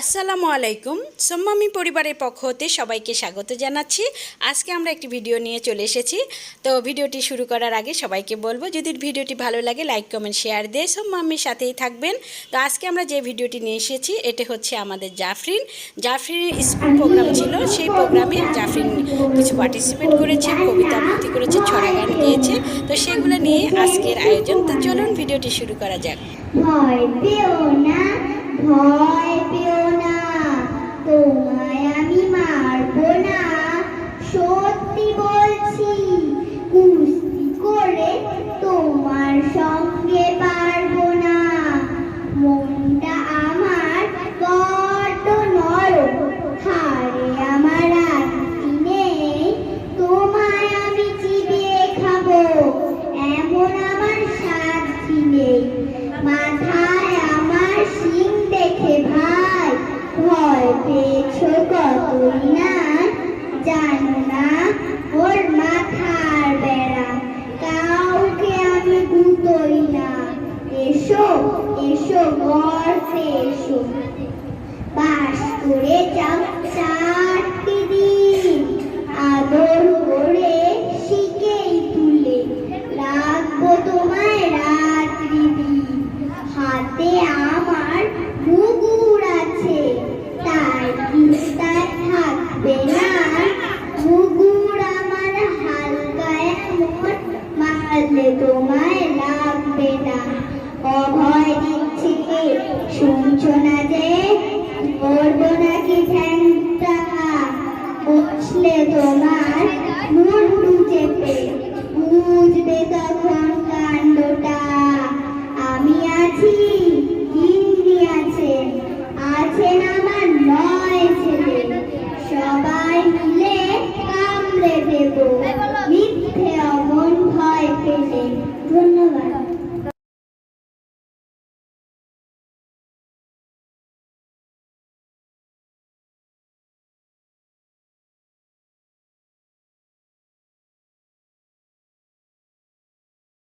আসসালামু আলাইকুম। সোম্মামি পরিবারের পক্ষ হতে সবাইকে স্বাগত জানাচ্ছি। আজকে আমরা একটি ভিডিও নিয়ে চলে এসেছি। তো ভিডিওটি শুরু করার আগে সবাইকে বলব, যদি ভিডিওটি ভালো লাগে, লাইক, কমেন্ট, শেয়ার দিয়ে সোম্মামির সাথেই থাকবেন। তো আজকে আমরা যে ভিডিওটি নিয়ে এসেছি, এটা হচ্ছে আমাদের জাফরিন। জাফরিন স্কুল প্রোগ্রাম ছিল। সেই প্রোগ্রামে জাফরিন কিছু পার্টিসিপেট করেছে, কবিতা আবৃত্তি করেছে, ছড়া গান গিয়েছে। তো সেগুলো নিয়ে আজকের আয়োজন। তো চলুন ভিডিওটি শুরু করা যাক। না ওর বেড়া। কাউকে আমি না। এসো এসো গর্তে অভয় দিচ্ছি কে শুনছো না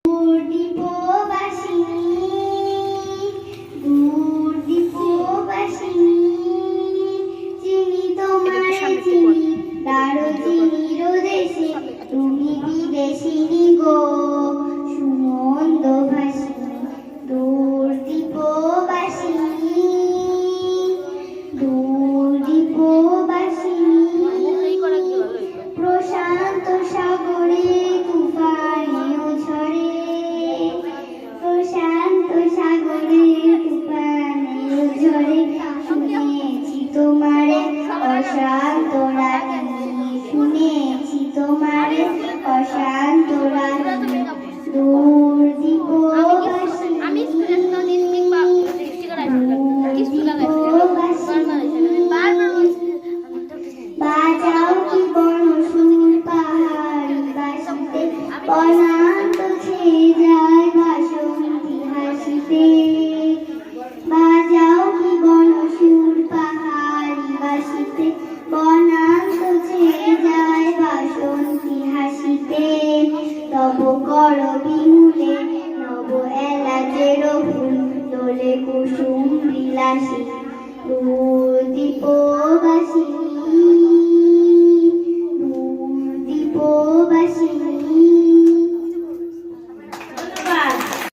দূরদীপবাসিনী দূরদীপবাসিনী চিনি তোমায় চিনি দারুচিনির তুমি বিদেশিনী। Russia. ব্রজের ফুল তোলে কুসুম বিলাসী দীপবাসী